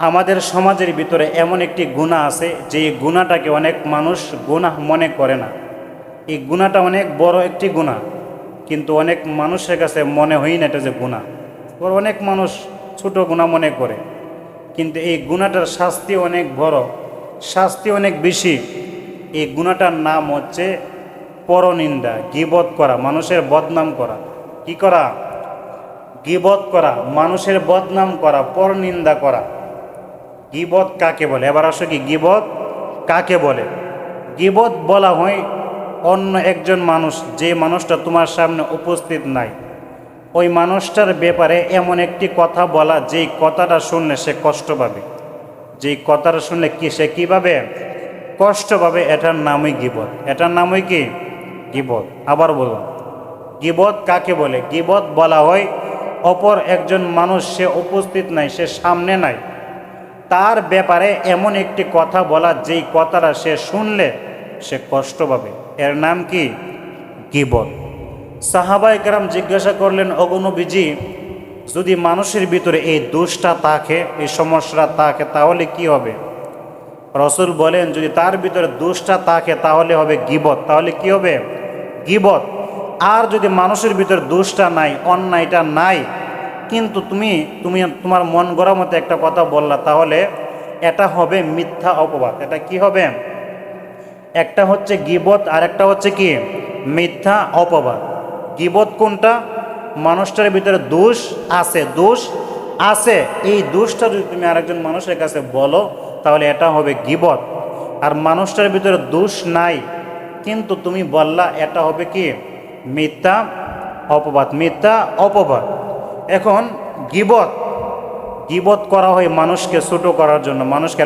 আমাদের সমাজের ভিতরে এমন একটি গুণা আছে যে গুণাটাকে অনেক মানুষ গুণা মনে করে না। এই গুণাটা অনেক বড় একটি গুণা, কিন্তু অনেক মানুষের কাছে মনে হয় না এটা যে গুণা। আবার অনেক মানুষ ছোট গুণা মনে করে, কিন্তু এই গুণাটার শাস্তি অনেক বড়, শাস্তি অনেক বেশি। এই গুণাটার নাম হচ্ছে পরনিন্দা, গিবত করা, মানুষের বদনাম করা। কি করা? গিবত করা, মানুষের বদনাম করা, পরনিন্দা করা। গিবত কাকে বলে? এবার আসো কি, গিবত কাকে বলে? গিবত বলা হয় অন্য একজন মানুষ, যে মানুষটা তোমার সামনে উপস্থিত নাই। ওই মানুষটার ব্যাপারে এমন একটি কথা বলা, যেই কথাটা শুনলে সে কষ্ট পাবে। যেই কথাটা শুনলে কি, সে কী পাবে? কষ্ট পাবে। এটার নামই গিবত। এটার নামই কি? গিবত। আবার বলুন। গিবত কাকে বলে? গিবত বলা হয় অপর একজন মানুষ, সে উপস্থিত নাই, সে সামনে নাই। তার ব্যাপারে এমন একটি কথা বলা, যেই কথাটা সে শুনলে সে কষ্ট পাবে। এর নাম কি? গিবত। সাহাবাই কেরাম জিজ্ঞাসা করলেন অগণবিজি যদি মানুষের ভিতরে এই দোষটা থাকে, এই সমস্যাটা থাকে, তাহলে কি হবে? রসুল বলেন, যদি তার ভিতরে দোষটা থাকে, তাহলে হবে গিবত। তাহলে কি হবে? গিবত। আর যদি মানুষের ভিতরে দোষটা নাই, অন্যায়টা নাই কিন্তু তুমি তুমি তোমার মন গড়া মতো একটা কথা বললা, তাহলে এটা হবে মিথ্যা অপবাদ। এটা কি হবে? একটা হচ্ছে গিবত আর একটা হচ্ছে কি? মিথ্যা অপবাদ। গিবত কোনটা? মানুষটার ভিতরে দোষ আছে দোষ আছে। এই দোষটা যদি তুমি আরেকজন মানুষের কাছে বলো, তাহলে এটা হবে গিবত। আর মানুষটার ভিতরে দোষ নাই, কিন্তু তুমি বললা, এটা হবে কি? মিথ্যা অপবাদ মিথ্যা অপবাদ। এখন গিবত গিবত করা হয় মানুষকে ছোটো করার জন্য। মানুষকে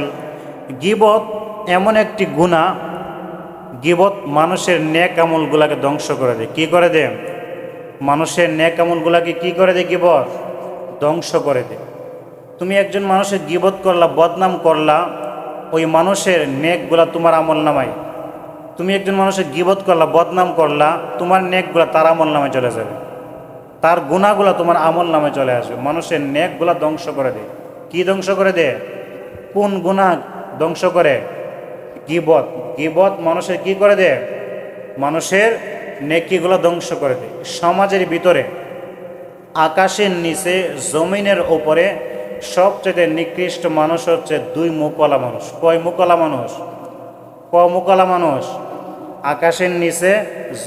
গিবত এমন একটি গুণা, গিবত মানুষের নেক আমলগুলাকে ধ্বংস করে দেয়। কি করে দেয়? মানুষের নেক আমলগুলাকে কি করে দেয় গিবত? ধ্বংস করে দেয়। তুমি একজন মানুষের গিবত করলা, বদনাম করলা, ওই মানুষের নেকগুলা তোমার আমল নামায়। তুমি একজন মানুষের গিবত করলা, বদনাম করলা, তোমার নেকগুলা তার আমল নামে চলে যাবে। তার গুণাগুলা তোমার আমল নামে চলে আসবে। মানুষের নেকগুলা ধ্বংস করে দেয় কি ধ্বংস করে দেয় কোন গুণা ধ্বংস করে? গিবত। গিবত মানুষের কি করে দেয় মানুষের নেকিগুলো ধ্বংস করে দেয় সমাজের ভিতরে, আকাশের নিচে, জমিনের ওপরে সবচেয়ে নিকৃষ্ট মানুষ হচ্ছে দুই মুকলা মানুষ। কয় মুকলা মানুষ? ক মুকলা মানুষ? আকাশের নিচে,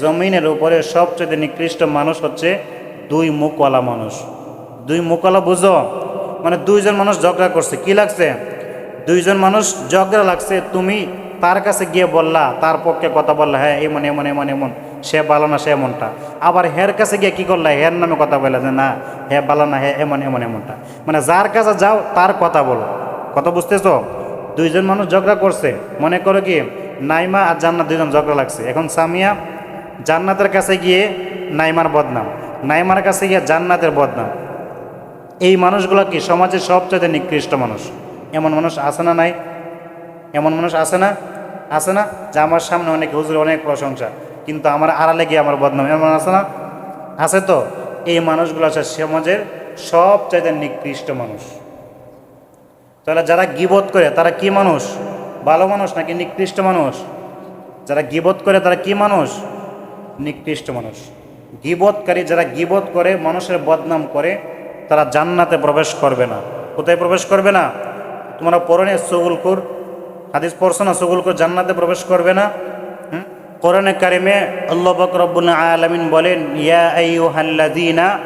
জমিনের উপরে সবচেয়ে নিকৃষ্ট মানুষ হচ্ছে দুই মুকলা মানুষ। দুই মুকলা বুঝো? মানে দুইজন মানুষ ঝগড়া করছে। কি লাগছে? দুইজন মানুষ ঝগড়া লাগছে। তুমি তার কাছে গিয়ে বললা, তার পক্ষে কথা বললা হ্যাঁ এমন এমন এমন এমন। সে ভালো না, সে এমনটা। আবার হের কাছে গিয়ে কি করলা? হের নামে কথা বললা যে, না, হে ভালো না, হে এমন এমন, এমনটা। মানে যার কাছে যাও, তার কথা বলো। কথা বুঝতেছ? দুইজন মানুষ ঝগড়া করছে। মনে করো কি, নাইমা আর জান্নাত দুইজন ঝগড়া লাগছে। এখন সামিয়া জান্নাতের কাছে গিয়ে নাইমার বদনাম। নাইমার কাছে গিয়ে জান্নাতের বদনাম। এই মানুষগুলো কি সমাজের সবচেয়ে নিকৃষ্ট মানুষ? এমন মানুষ আছে না নাই? এমন মানুষ আছে না? আছে না? যে আমার সামনে অনেক হুজুর, অনেক প্রশংসা, কিন্তু আমার আড়ালে গিয়ে আমার বদনাম। এমন আছে না? আছে তো? এই মানুষগুলো আছে সমাজের সবচাইতে নিকৃষ্ট মানুষ। তাহলে যারা গিবত করে, তারা কি মানুষ? ভালো মানুষ নাকি নিকৃষ্ট মানুষ? যারা গিবত করে, তারা কি মানুষ? নিকৃষ্ট মানুষ। গিবতকারী যারা গিবত করে, মানুষের বদনাম করে, তারা জান্নাতে প্রবেশ করবে না। কোথায় প্রবেশ করবে না? তোমরা পরনে সগুলকুর হাদিস পড়ছো না সগুলকুর জান্নাতে প্রবেশ করবে না? কোরআনে কারিমে আল্লাহ বকরবুল আলমিন বলেন, ইয়া আইয়ুহাল্লাযীনা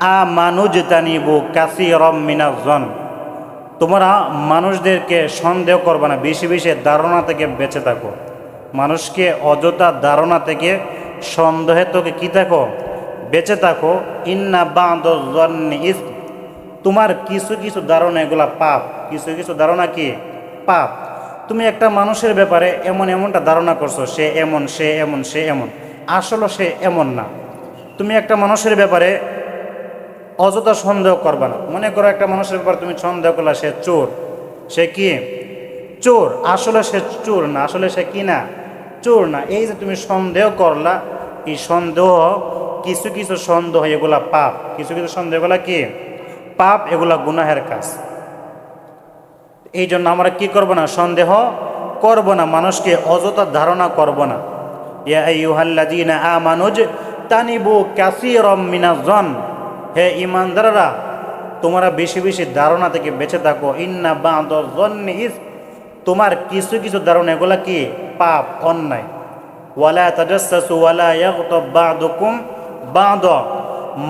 আমানুজতানিবু কাসীরাম মিনাজ-জন তোমরা মানুষদেরকে সন্দেহ করবে না, বেশি বেশি ধারণা থেকে বেঁচে থাকো। মানুষকে অযথা ধারণা থেকে সন্দেহে তোকে কী থাকো বেঁচে থাকো। ইন্না বাঁধি ইস। তোমার কিছু কিছু ধারণা এগুলা পাপ। কিছু কিছু ধারণা কি? পাপ। তুমি একটা মানুষের ব্যাপারে এমন এমনটা ধারণা করছ, সে এমন সে এমন সে এমন। আসলে সে এমন না। তুমি একটা মানুষের ব্যাপারে অযথা সন্দেহ করবা না। মনে করো একটা মানুষের ব্যাপারে তুমি সন্দেহ করলা, সে চোর। সে কি? চোর। আসলে সে চোর না। আসলে সে কি না? চোর না। এই যে তুমি সন্দেহ করলা, এই সন্দেহ, কিছু কিছু সন্দেহ, এগুলা পাপ। কিছু কিছু সন্দেহ, এগুলা কি? পাপ, এগুলা গুনাহের কাজ। এই জন্য আমরা কি করব না? সন্দেহ করব না। মানুষকে অযথা ধারণা করব না। ইয়া তানিবু মিনাজ-জন হে ঈমানদাররা, তোমরা বেশি বেশি ধারণা থেকে বেঁচে থাকো। ইন্না বা'দাজ-জন্নি ইস তোমার কিছু কিছু ধারণা, এগুলা কি? পাপ অন্যায় ওয়ালা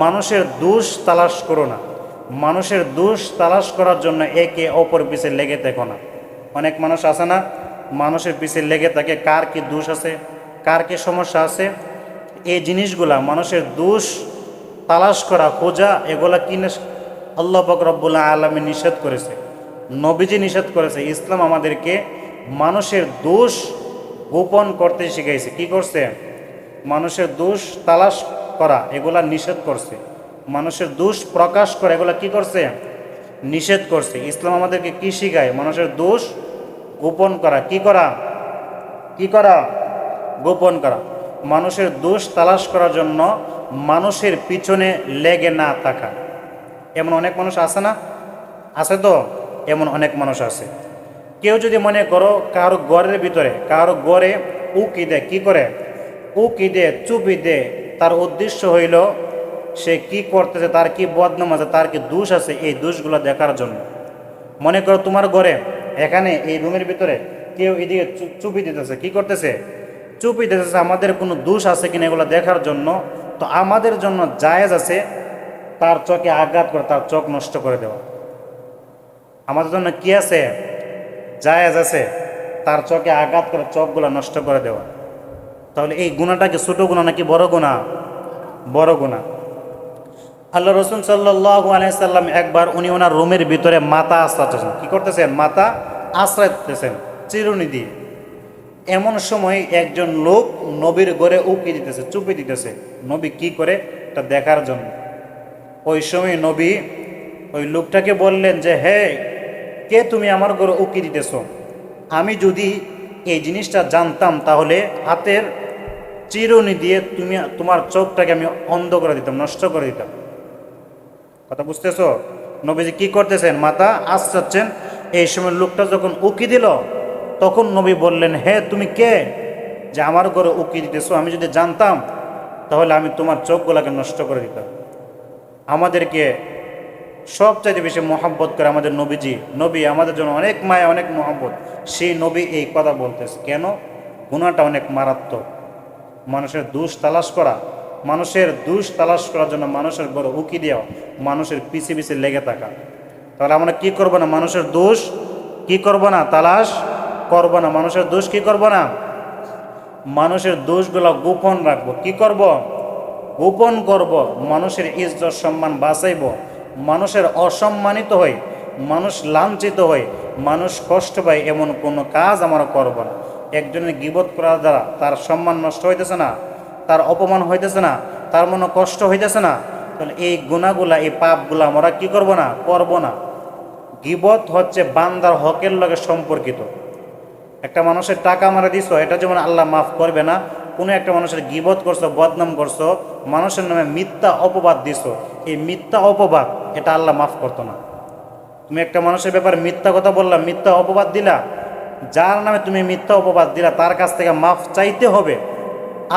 মানুষের দোষ তালাশ করো না। মানুষের দোষ তালাশ করার জন্য একে অপর পিছে লেগে দেখো না। অনেক মানুষ আছে না, মানুষের পিছে লেগে থাকে। কার কি দোষ আছে? কার কি সমস্যা আছে? এই জিনিসগুলা মানুষের দোষ তালাশ করা, খোঁজা, এগুলা কিনে আল্লাহ পাক রব্বুল্লাহ আলমী নিষেধ করেছে। নবীজি নিষেধ করেছে, ইসলাম আমাদেরকে মানুষের দোষ গোপন করতে শিখাইছে। কি করছে? মানুষের দোষ তালাশ করা, এগুলা নিষেধ করছে। মানুষের দোষ প্রকাশ করা, এগুলা কি করছে? নিষেধ করছে। ইসলাম আমাদেরকে কি শিখায়? মানুষের দোষ গোপন করা। কি করা? কি করা? গোপন করা। মানুষের দোষ তালাশ করার জন্য মানুষের পিছনে লেগে না থাকা। এমন অনেক মানুষ আছে না? আছে তো? এমন অনেক মানুষ আছে। কেউ যদি মনে করো কারও গড়ের ভিতরে, কারও গড়ে উকি দেয়, কী করে? উকি দে চুপি দে তার উদ্দেশ্য হইল সে কি করতেছে, তার কি বদনাম আছে, তার কি দোষ আছে এই দোষগুলো দেখার জন্য। মনে করো তোমার ঘরে এখানে এই রুমের ভিতরে কেউ এদিকে চুপি দিতেছে, কি করতেছে? চুপি দিতেছে, আমাদের কোনো দোষ আছে কিনা এগুলো দেখার জন্য। তো আমাদের জন্য জায়েজ আছে তার চোখে আঘাত করে, তার চোখ নষ্ট করে দেওয়া। আমাদের জন্য কি আছে? জায়েজ আছে। তার চোখে আঘাত করে চোখগুলো নষ্ট করে দেওয়া। তাহলে এই গুণাটা কি ছোটো গুণা নাকি বড় গুণা? বড় গুণা। আল্লাহ রসুল সাল্লাহ আলাইসাল্লাম একবার উনি ওনার রুমের ভিতরে মাথা আশ্রাতেছেন কি করতেছেন? মাথা আশ্রাইতেছেন চিরুনি দিয়ে। এমন সময় একজন লোক নবীর গড়ে উকি দিতেছে, চুপি দিতেছে। নবী কি করে? এটা দেখার জন্য। ওই সময় নবী ওই লোকটাকে বললেন যে হে কে তুমি আমার ঘরে উকি দিতেছ? আমি যদি এই জিনিসটা জানতাম, তাহলে হাতের চিরুনি দিয়ে তুমি, তোমার চোখটাকে আমি অন্ধ করে দিতাম, নষ্ট করে দিতাম। কথা বুঝতেছো? নবীজি কি করতেছেন? মাথা আশ্রাচ্ছেন এই সময় লোকটা যখন উকি দিল, তখন নবী বললেন, হে, তুমি কে যে আমার ঘরে উকি দিতেছো? আমি যদি জানতাম, তাহলে আমি তোমার চোখগুলোকে নষ্ট করে দিতাম। আমাদেরকে সবচাইতে বেশি মহাব্বত করে আমাদের নবীজি। নবী আমাদের জন্য অনেক মায়া, অনেক মহাব্বত। সেই নবী এই কথা বলতেছে। কেন? গুণাটা অনেক মারাত্মক। মানুষের দোষ তালাশ করা, মানুষের দোষ তালাশ করার জন্য মানুষের বড় উকি দেওয়া, মানুষের পিছিয়ে পিছে লেগে থাকা। তাহলে আমরা কি করব না? মানুষের দোষ কি করব না? তালাশ করব না? মানুষের দোষ কি করব না? মানুষের দোষগুলো গোপন রাখব। কি করব? গোপন করব। মানুষের ইজ্জত সম্মান বাঁচাইব। মানুষের অসম্মানিত হই, মানুষ লাঞ্ছিত হই, মানুষ কষ্ট পায় এমন কোনো কাজ আমরা করব না। একজনের গিবত করার দ্বারা তার সম্মান নষ্ট হইতেছে না, তার অপমান হইতেছে না, তার মনে কষ্ট হইতেছে না, তাহলে এই গুণাগুলা, এই পাপগুলা আমরা কি করব না করব না। গিবত হচ্ছে বান্দার হকের লগে সম্পর্কিত। একটা মানুষের টাকা মারা দিছ, এটা যেমন আল্লাহ মাফ করবে না কোনো একটা মানুষের গিবত করছ, বদনাম করছ, মানুষের নামে মিথ্যা অপবাদ দিছো, এই মিথ্যা অপবাদ এটা আল্লাহ মাফ করতো না। তুমি একটা মানুষের ব্যাপারে মিথ্যা কথা বললা, মিথ্যা অপবাদ দিলা, যার নামে তুমি মিথ্যা অপবাদ দিলা, তার কাছ থেকে মাফ চাইতে হবে।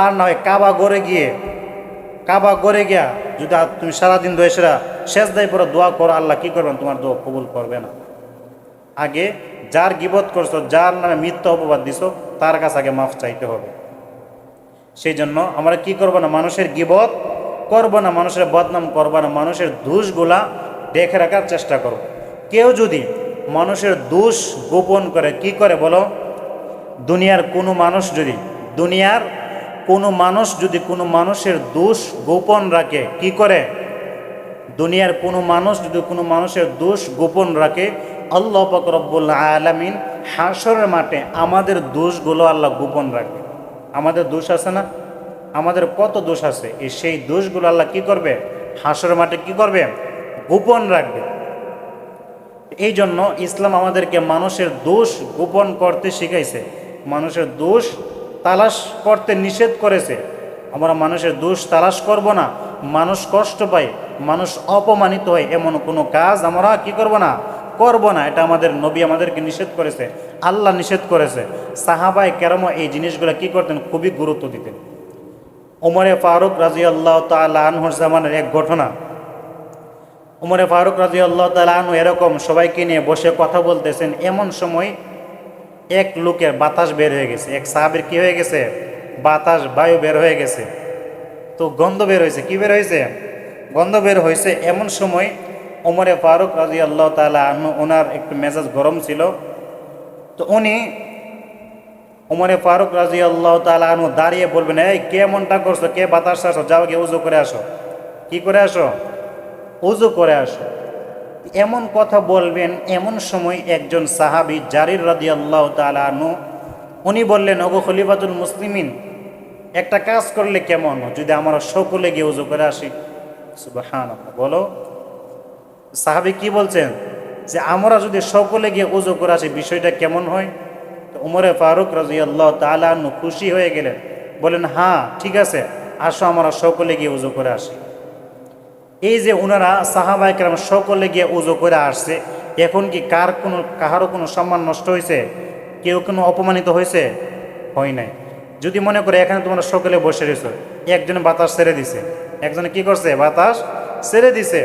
আর না হয় কাবা গড়ে গিয়ে, কাবা গড়ে গিয়া যদি তুমি সারাদিন ধরে সেরা শেষ দায় পরে দোয়া করো, আল্লাহ কী করবেন? তোমার দোয়া কবুল করবে না। আগে যার গিবত করছ, যার নামে মিথ্যা অপবাদ দিছো, তার কাছে আগে মাফ চাইতে হবে। সেই জন্য আমরা কি করব না, মানুষের গিবত করব না, মানুষের বদনাম করব না, মানুষের দোষগুলা দেখে রাখার চেষ্টা করব। কেউ যদি মানুষের দোষ গোপন করে, কি করে বলো? দুনিয়ার কোনো মানুষ যদি, দুনিয়ার কোনো মানুষ যদি কোনো মানুষের দোষ গোপন রাখে, কি করে? দুনিয়ার কোনো মানুষ যদি কোনো মানুষের দোষ গোপন রাখে, আল্লাহ পাক রব্বুল আলামিন হাসরের মাঠে আমাদের দোষগুলো আল্লাহ গোপন রাখবে। আমাদের দোষ আছে না? আমাদের কত দোষ আছে? এই সেই দোষগুলো আল্লাহ কি করবে? হাসরের মাঠে কি করবে? গোপন রাখবে। এই জন্য ইসলাম আমাদেরকে মানুষের দোষ গোপন করতে শিখাইছে। মানুষের দোষ তালাশ করতে নিষেধ করেছে। আমরা মানুষের দোষ তালাশ করব না। মানুষ কষ্ট পায়, মানুষ অপমানিত হয়, এমন কোনো কাজ আমরা কি করব না? করব না। এটা আমাদের নবী আমাদেরকে নিষেধ করেছে। আল্লাহ নিষেধ করেছে। সাহাবাই কেরম এই জিনিসগুলো কি করতেন? খুবই গুরুত্ব দিতেন। ওমরে ফারুক রাজি আল্লাহ তালা জামানের এক ঘটনা। উমরে ফারুক রাজি আল্লাহ তালু এরকম সবাইকে নিয়ে বসে কথা বলতেছেন। এমন সময় এক লোকের বাতাস বের হয়ে গেছে। এক সাহাবের কি হয়ে গেছে? বাতাস, বায়ু বের হয়ে গেছে। তো গন্ধ বের হয়েছে। কি বের হয়েছে? গন্ধ বের হয়েছে। এমন সময় ওমরে ফারুক রাজি আল্লাহ তালা ওনার একটু মেজাজ গরম ছিল। তো উনি ওমরে ফারুক রাজি আল্লাহ তালা দাঁড়িয়ে বলবেন, এই কে এমনটা করছ? কে বাতাস আসো যাও গিয়ে উজু করে আসো। কি করে আসো? উজু করে আসো। এমন কথা বলবেন, এমন সময় একজন সাহাবি জারির রাদি আল্লাহ তালু উনি বললেন, ওগো খলিফাতুল মুসলিমিন, একটা কাজ করলে কেমন যদি আমরা সকলে গিয়ে উজু করে আসি। বলো। সাহাবি কি বলছেন? যে আমরা যদি সকলে গিয়ে উজু করে আসি বিষয়টা কেমন হয়? তো উমরে ফারুক রাজি আল্লাহ তালু খুশি হয়ে গেলেন। বলেন হ্যাঁ ঠিক আছে, আসো আমরা সকলে গিয়ে উজু করে আসি। এই যে ওনারা সাহাবাইকরাম সকলে গিয়ে উজু করে আসছে, এখন কি কার কোনো, কাহারও কোনো সম্মান নষ্ট হয়েছে? কেউ কোনো অপমানিত হয়েছে? হয় নাই। যদি মনে করে এখানে তোমরা সকলে বসে রয়েছো, একজনে বাতাস ছেড়ে দিছে। একজনে কি করছে? বাতাস ছেড়ে দিছে।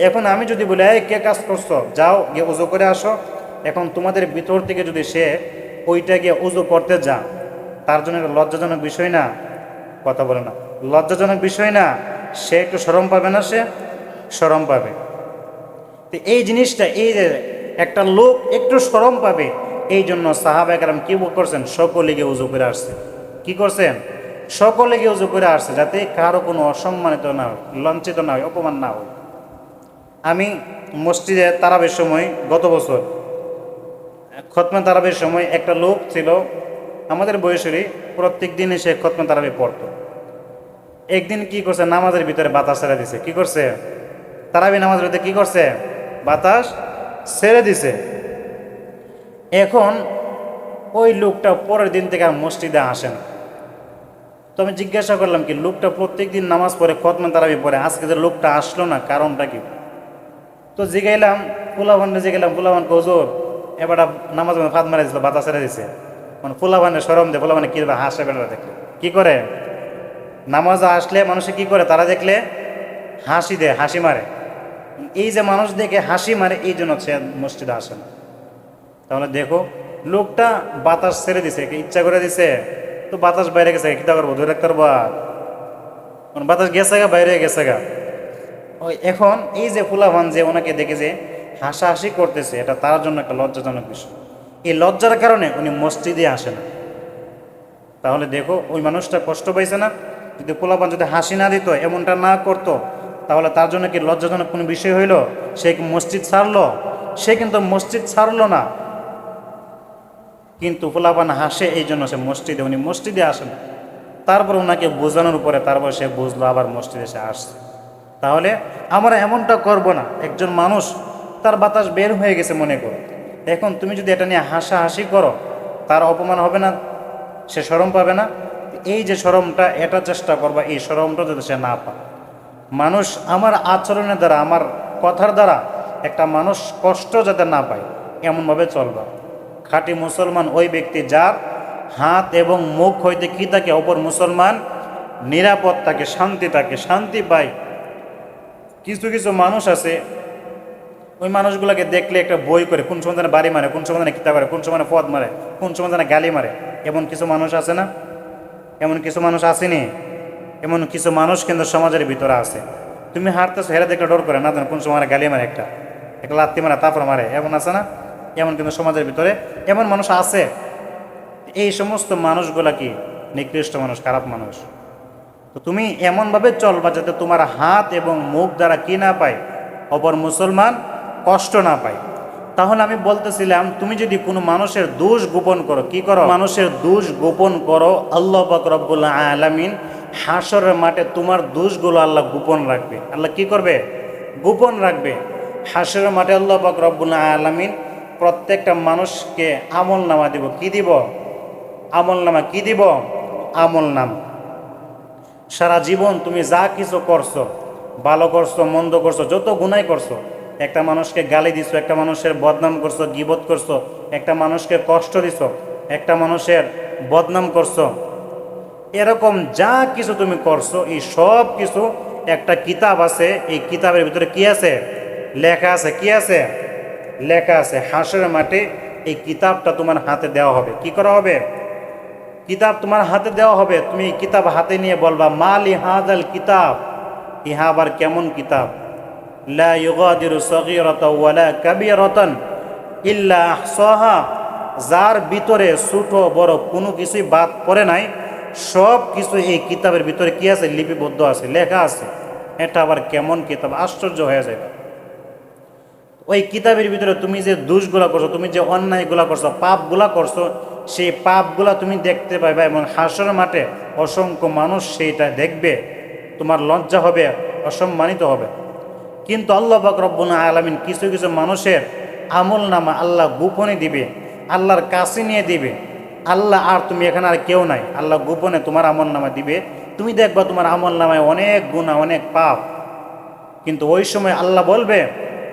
এখন আমি যদি বলি, এই, কে কাজ করছ? যাও, গিয়ে উজু করে আসো। এখন তোমাদের ভিতর থেকে যদি সে ওইটা গিয়ে উজু করতে যা, তার জন্য লজ্জাজনক বিষয় না? কথা বলে না। লজ্জাজনক বিষয় না? সে একটু সরম পাবে না সে? সরম পাবে। তো এই জিনিসটা, এই যে একটা লোক একটু সরম পাবে এই জন্য সাহাবাহাম কি করছেন? সকলে গিয়ে উজু করে আসছে। কি করছেন? সকলে গিয়ে উজু করে আসছে যাতে কারও কোনো অসম্মানিত না হয় লঞ্চিত না হয়, অপমান না হয়। আমি মসজিদে তারাবের সময় গত বছর, খতমা তারাবের সময় একটা লোক ছিল, আমাদের বয়সেরই প্রত্যেক দিনে সে খতমা তারাবি পড়তো। একদিন কি করছে? নামাজের ভিতরে বাতাস ছেড়ে দিছে। কি করছে? তারাবি নামাজের ভিতরে কি করছে? বাতাস ছেড়ে দিছে। এখন ওই লোকটা পরের দিন থেকে আর মসজিদে আসে না। তো আমি জিজ্ঞাসা করলাম কি, লোকটা প্রত্যেক দিন নামাজ পড়ে, খতমা তারাবি পড়ে, আজকে যে লোকটা আসলো না, কারণটা কি? তো জিগাইলাম ফুলাভান্ডে জিগাইলাম ফুলাভান কজোর এবার নামাজ ফাঁদ মারা দিছিল বাতাস ছেড়ে দিছে। মানে ফুলাভানে সরম দে ফুলাভানে কি হাসে বেড়া দেখে কি করে? নামাজ আসলে মানুষে কি করে? তারা দেখলে হাসি দেয়, হাসি মারে। এই যে মানুষ দেখে হাসি মারে, এই জন্য সে মসজিদে আসে না। তাহলে দেখো, লোকটা বাতাস ছেড়ে দিছে, কি ইচ্ছা করে দিছে, তো বাতাস বাইরে গেছে কিতা করব, ধরে রাখতে পারব মানে বাতাস গেছে গা, বাইরে গেছে গা। ওই এখন এই যে ফুলাভান যে ওনাকে দেখে যে হাসাহাসি করতেছে, এটা তার জন্য একটা লজ্জাজনক বিষয়। এই লজ্জার কারণে উনি মসজিদে আসে না। তাহলে দেখো, ওই মানুষটা কষ্ট পাইছে না। যদি পোলাপান যদি হাসি না দিত, এমনটা না করতো, তাহলে তার জন্য কি লজ্জাজনক কোনো বিষয় হইল? সে কি মসজিদ ছাড়লো? সে কিন্তু মসজিদ ছাড়লো না। কিন্তু পোলাপান হাসে, এই জন্য সে মসজিদে, উনি মসজিদে আসেন তারপর ওনাকে বোঝানোর উপরে তারপর সে বুঝলো, আবার মসজিদে সে আসছে। তাহলে আমরা এমনটা করব না। একজন মানুষ, তার বাতাস বের হয়ে গেছে মনে করো। এখন তুমি যদি এটা নিয়ে হাসাহাসি করো, তার অপমান হবে না, সে সরম পাবে না। এই যে সরমটা, এটা চেষ্টা করবা, এই সরমটা যাতে সে না পায়। মানুষ আমার আচরণের দ্বারা, আমার কথার দ্বারা একটা মানুষ কষ্ট যাতে না পায়, এমনভাবে চলবা। খাঁটি মুসলমান ওই ব্যক্তি যার হাত এবং মুখ হইতে কি থাকে অপর মুসলমান নিরাপদ থাকে শান্তি থাকে শান্তি পায় কিছু কিছু মানুষ আছে, ওই মানুষগুলোকে দেখলে একটা বই করে, কোন সময় যেন বাড়ি মারে, কোন সময় যেন কিতাব করে কোন সময় পদ মারে, কোন সময় যেন গালি মারে, এমন কিছু মানুষ আছে না? এমন কিছু মানুষ আসেনি? এমন কিছু মানুষ কিন্তু সমাজের ভিতরে আছে। তুমি হারতেছো হেরে দেখলে ডর করে, না কোন সময় গালি মারে একটা একটা লাত্তি মারে, তারপর মারে, এমন আছে না? এমন কিন্তু সমাজের ভিতরে, এমন মানুষ আছে। এই সমস্ত মানুষগুলা কি? নিকৃষ্ট মানুষ, খারাপ মানুষ। তো তুমি এমনভাবে চলবা যাতে তোমার হাত এবং মুখ দ্বারা কি না পায়, অপর মুসলমান কষ্ট না পায়। তাহলে আমি বলতেছিলাম, তুমি যদি কোনো মানুষের দোষ গোপন করো, কি করো? মানুষের দোষ গোপন করো, আল্লাহ পাক রব্বুল্লাহ আলামিন হাসরের মাঠে তোমার দোষগুলো আল্লাহ গোপন রাখবে। আল্লাহ কি করবে? গোপন রাখবে। হাসরের মাঠে আল্লাহ পাক রব্বুল্লাহ আলামিন প্রত্যেকটা মানুষকে আমল নামা দিব। কি দিব? আমল নামা কি দিব? আমল নাম। সারা জীবন তুমি যা কিছু করছ, ভালো করছ, মন্দ করছ, যত গুণাই করছ, একটা মানুষকে গালি দিছো, একটা মানুষের বদনাম করছ, গিবত করছ, একটা মানুষকে কষ্ট দিছো, একটা মানুষের বদনাম করছ, এরকম যা কিছু তুমি করছ, এই সব কিছু একটা কিতাব আছে, এই কিতাবের ভিতরে কি আছে? লেখা আছে, কি আছে? লেখা আছে, হাঁসের মাঠে এই কিতাবটা তোমার হাতে দেওয়া হবে। কি করা হবে? কিতাব তোমার হাতে দেওয়া হবে, তুমি কিতাব হাতে নিয়ে বলবা, মাল ইহাদাল কিতাব? ইহা আবার কেমন কিতাব? লা ইল্লা যার ভিতরে ছোট, বড় কোনো কিছুই বাদ পড়ে নাই, সব কিছু এই কিতাবের ভিতরে কি আছে? লিপিবদ্ধ আছে, লেখা আছে। এটা আবার কেমন কিতাব? আশ্চর্য হয়ে যায়। ওই কিতাবের ভিতরে তুমি যে দোষগুলা করছ, তুমি যে অন্যায়গুলা করছ, পাপগুলা করছ সেই পাপগুলা তুমি দেখতে পাইবা এবং হাসর মাঠে অসংখ্য মানুষ সেইটা দেখবে। তোমার লজ্জা হবে, অসম্মানিত হবে। কিন্তু আল্লাহ পাক রব্বুল আলামিন কিছু কিছু মানুষের আমল নামা আল্লাহ গোপনে দিবে, আল্লাহর কাছে নিয়ে দিবে। আল্লাহ আর তুমি এখানে আর কেউ নাই। আল্লাহ গোপনে তোমার আমল নামা দিবে। তুমি দেখবা তোমার আমল নামায় অনেক গুণা অনেক পাপ। কিন্তু ওই সময় আল্লাহ বলবে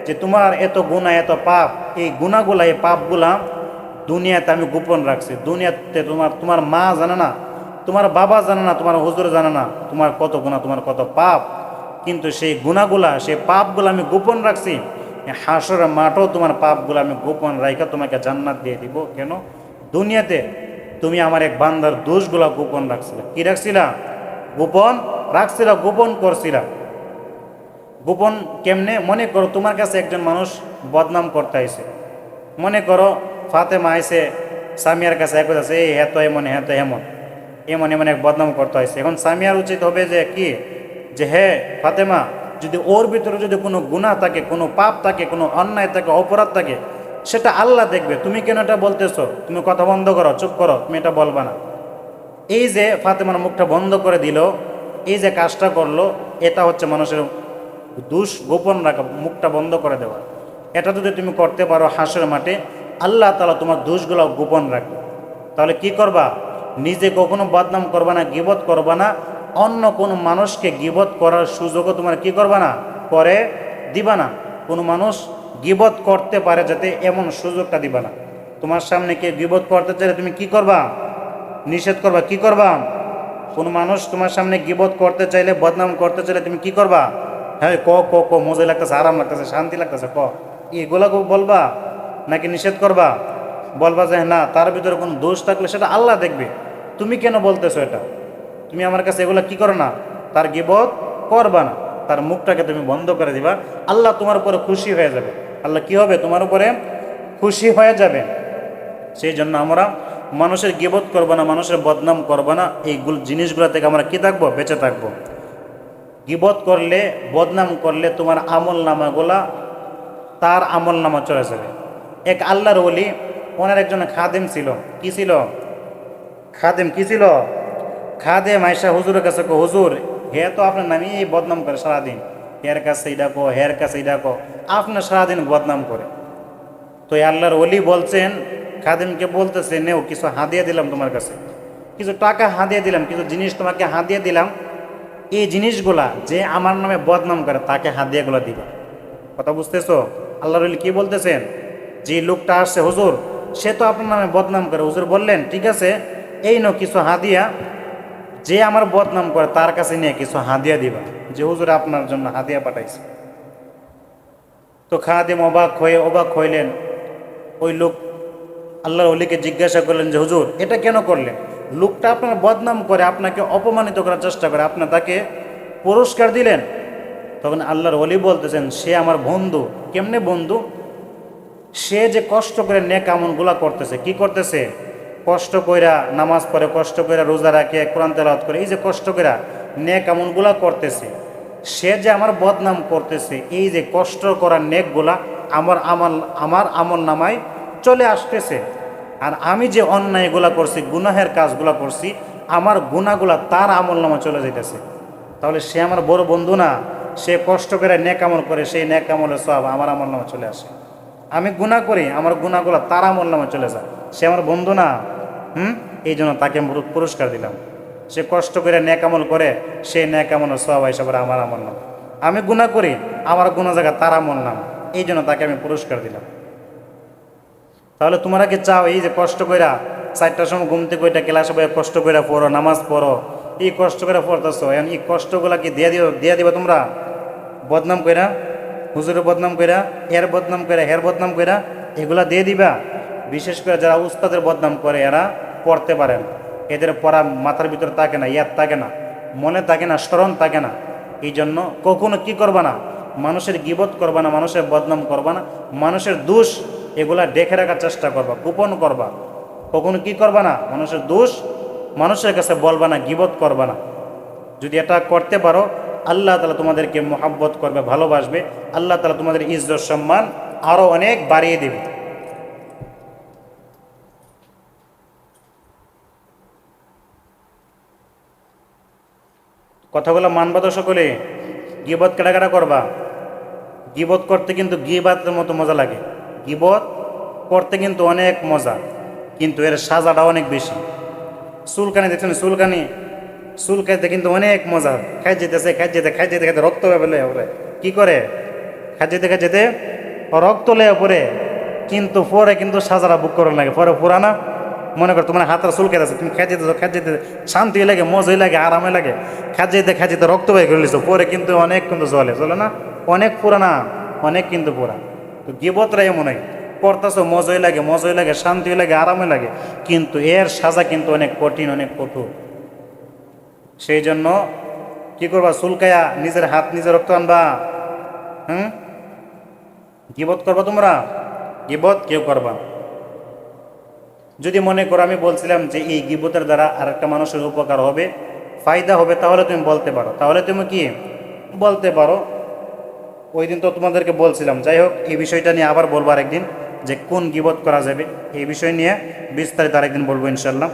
যে, তোমার এত গুণা এত পাপ, এই গুণাগুলা এই পাপগুলা দুনিয়াতে আমি গোপন রাখছি। দুনিয়াতে তোমার তোমার মা জানে না, তোমার বাবা জানে না, তোমার হুজুর জানে না, তোমার কত গুণা তোমার কত পাপ। কিন্তু সেই গুণাগুলা সেই পাপগুলো আমি গোপন রাখছি। হাসরের মাঠও তোমার পাপগুলো আমি গোপন রাখা তোমাকে জান্নাত দিয়ে দিব। কেন? দুনিয়াতে তুমি আমার এক বান্দার দোষগুলা গোপন রাখছিলা। কি রাখছিলা? গোপন রাখছিলা, গোপন করছিলা। গোপন কেমনে? মনে করো তোমার কাছে একজন মানুষ বদনাম করতে আইছে। মনে করো ফাতেমা আইছে, সামিয়ার কাছে এক আছে, এই হ্যাঁ তো এমন হ্যাঁ তো এমন। এমন এমন এক বদনাম করতে আইছে এখন সামিয়ার উচিত হবে যে কি? যে হে ফাতেমা, যদি ওর ভিতরে যদি কোনো গুনাহ থাকে, কোনো পাপ থাকে, কোনো অন্যায় থাকে, অপরাধ থাকে, সেটা আল্লাহ দেখবে। তুমি কেন এটা বলতেছো? তুমি কথা বন্ধ করো, চুপ করো, তুমি এটা বলবা না। এই যে ফাতেমার মুখটা বন্ধ করে দিল, এই যে কাজটা করল, এটা হচ্ছে মানুষের দুষ গোপন রাখা, মুখটা বন্ধ করে দেওয়া। এটা যদি তুমি করতে পারো হাঁসের মাঠে আল্লাহ তালা তোমার দোষগুলো গোপন রাখবে। তাহলে কি করবা? নিজে কখনো বদনাম করবা না, গিবত করবা না। অন্য কোনো মানুষকে গিবত করার সুযোগও তোমার কি করবা না? করে দিবা না। কোনো মানুষ গিবত করতে পারে যাতে এমন সুযোগটা দিবা না। তোমার সামনে কে গিবত করতে চাইলে তুমি কি করবা? নিষেধ করবা। কি করবা? কোনো মানুষ তোমার সামনে গিবত করতে চাইলে, বদনাম করতে চাইলে তুমি কি করবা? হ্যাঁ ক ক ক মজা লাগতেছে, আরাম লাগতেছে, শান্তি লাগতেছে, ক। এগুলা বলবা নাকি নিষেধ করবা? বলবা যে, না, তার ভিতরে কোনো দোষ থাকলে সেটা আল্লাহ দেখবে। তুমি কেন বলতেছো এটা? তুমি আমার কাছে এগুলা কি করো না? তার গিবত করবা না। তার মুখটাকে তুমি বন্ধ করে দিবা। আল্লাহ তোমার উপরে খুশি হয়ে যাবে। আল্লাহ কি হবে? তোমার উপরে খুশি হয়ে যাবে। সেই জন্য আমরা মানুষের গিবত করব না, মানুষের বদনাম করব না। এইগুলো জিনিসগুলো থেকে আমরা কি থাকব? বেঁচে থাকব। গিবত করলে, বদনাম করলে তোমার আমল নামাগুলা তার আমল নামা চলে যাবে। এক আল্লাহর ওলি, ওনার একজন খাদেম ছিল। কি ছিল? খাদেম কি ছিল? খাদেম আয়সা হুজুরের কাছে কো, হুজুর, হে তো আপনার নামই বদনাম করে সারাদিন। হের কাছে এই ডাকো হের কাছে ডাকো আপনার সারাদিন বদনাম করে। তো আল্লাহর ওলি বলছেন, খাদেমকে বলতেছে, নেও, কিছু হাদিয়ে দিলাম তোমার কাছে। কিছু টাকা হাদিয়ে দিলাম, কিছু জিনিস তোমাকে হাদিয়ে দিলাম। এই জিনিসগুলা যে আমার নামে বদনাম করে, তাকে হাদিয়াগুলো দিবা। কথা বুঝতেছো? আল্লাহর কি বলতেছেন? যে লোকটা আসছে, হুজুর, সে তো আপনার নামে বদনাম করে। হুজুর বললেন, ঠিক আছে, এই নো কিছু হাদিয়া। যে আমার বদনাম করে, তার কাছে নিয়ে কিছু হাদিয়া দিবা। যে হুজুর আপনার জন্য হাদিয়া পাঠাইছে। তো খাদিম অবাক হয়ে, অবাক হইলেন। ওই লোক আল্লাহর অলিকে জিজ্ঞাসা করলেন যে, হুজুর, এটা কেন করলেন? লোকটা আপনার বদনাম করে, আপনাকে অপমানিত করার চেষ্টা করে আপনি তাকে পুরস্কার দিলেন। তখন আল্লাহর অলি বলতেছেন, সে আমার বন্ধু। কেমনে বন্ধু? সে যে কষ্ট করে নেক আমলগুলা করতেছে, কি করতেছে? কষ্ট কইরা নামাজ পড়ে, কষ্ট কইরা রোজা রাখে, কোরআন তেলাওয়াত করে, এই যে কষ্ট কইরা নেক আমলগুলা করতেছে, সে যে আমার বদনাম করতেছে, এই যে কষ্ট করা নেকগুলা আমার আমল আমার আমল নামায় চলে আসতেছে। আর আমি যে অন্যায়গুলা করছি, গুনাহের কাজগুলা করছি, আমার গুণাগুলা তার আমল নামা চলে যাইতেছে। তাহলে সে আমার বড় বন্ধু না, সে কষ্ট করে নেক আমল করে, সেই নেক আমলের সব আমার আমল নামা চলে আসে। আমি গুণা করি, আমার গুণাগুলো তার নামে চলে যায়। সে আমার বন্ধু না, হুম? এই জন্য তাকে পুরস্কার দিলাম। সে কষ্ট করে ন্যাকামল করে, সে ন্যাক আমল সব হিসাবে আমার আমল নাম। আমি গুণা করি, আমার গুণা জায়গা তার আমল নাম। এই জন্য তাকে আমি পুরস্কার দিলাম। তাহলে তোমরা কি চাও, এই যে কষ্ট কইরা চারটার সময় ঘুমতে থেকে ওইটা ক্লাসে বয়ে কষ্ট কইরা পড়ো, নামাজ পড়ো, এই কষ্ট করে পড়তেছো এই কষ্টগুলা কি দিয়ে দিও, দিয়ে দিবা তোমরা? বদনাম কইরা? হুজুরের বদনাম কইরা, এর বদনাম কইরা, হের বদনাম কইরা এগুলা দিয়ে দিবা। বিশেষ করে যারা উস্তাদের বদনাম করে, এরা পড়তে পারে এদের পড়া মাথার ভিতরে থাকে না, ইয়াদ থাকে না, মনে থাকে না, স্মরণ থাকে না। এই জন্য কখনো কি করবা না? মানুষের গিবত করবা না, মানুষের বদনাম করবা না। মানুষের দোষ এগুলা দেখে রাখার চেষ্টা করবা, গোপন করবা। কখনো কি করবা না? মানুষের দোষ মানুষের কাছে বলবা না, গিবত করবা না। যদি এটা করতে পারো আল্লাহ তালা তোমাদেরকে মোহাব্বত করবে, ভালোবাসবে, আল্লাহ তালা তোমাদের ইজ্জত সম্মান আরও অনেক বাড়িয়ে দেবে। কথাগুলো মানবা তো সকলে? গিবত কেটা কেটা করবা? গিবত করতে কিন্তু গিবাতের মতো মজা লাগে। গিবত করতে কিন্তু অনেক মজা, কিন্তু এর সাজাটা অনেক বেশি। চুলকানি, দেখছেন চুলকানি? চুলকাইতে কিন্তু অনেক মজা। খাই যেতেছে খাই যেতে খাই যেতে, খাইতে রক্ত বেলে পরে কি করে? খাই যেতে খাই যেতে রক্ত লেয়ে পরে কিন্তু পরে কিন্তু সাজারা বুক করার লাগে। পরে পুরানা মনে কর তোমার হাতের চুলকে আছে তুমি খেয়ে যেতে খেয়ে যেতে, শান্তি লাগে, মজাই লাগে আরামে লাগে। খেয়ে যেতে খেয়ে যেতে রক্ত বের করে পরে কিন্তু অনেক কিন্তু জলে। চলে না? অনেক পুরানা অনেক কিন্তু পুরা। তো গিবতরা এমন হয়, পড়তেছো, মজাই লাগে মজাই লাগে, শান্তি লাগে আরামে লাগে। কিন্তু এর সাজা কিন্তু অনেক কঠিন, অনেক কঠোর। সেই জন্য কি করবা? চুলকায়া, নিজের হাত নিজে রক্ত আনবা। হুম? গিবত করবা তোমরা? গিবত কেউ করবা যদি মনে করো, আমি বলছিলাম যে এই গিবতের দ্বারা আরেকটা মানুষের উপকার হবে, ফায়দা হবে, তাহলে তুমি বলতে পারো। তাহলে তুমি কি? বলতে পারো। ওই দিন তো তোমাদেরকে বলছিলাম। যাই হোক, এই বিষয়টা নিয়ে আবার বলব আরেকদিন যে কোন গিবত করা যাবে, এই বিষয় নিয়ে বিস্তারিত আরেকদিন বলব ইনশাল্লাহ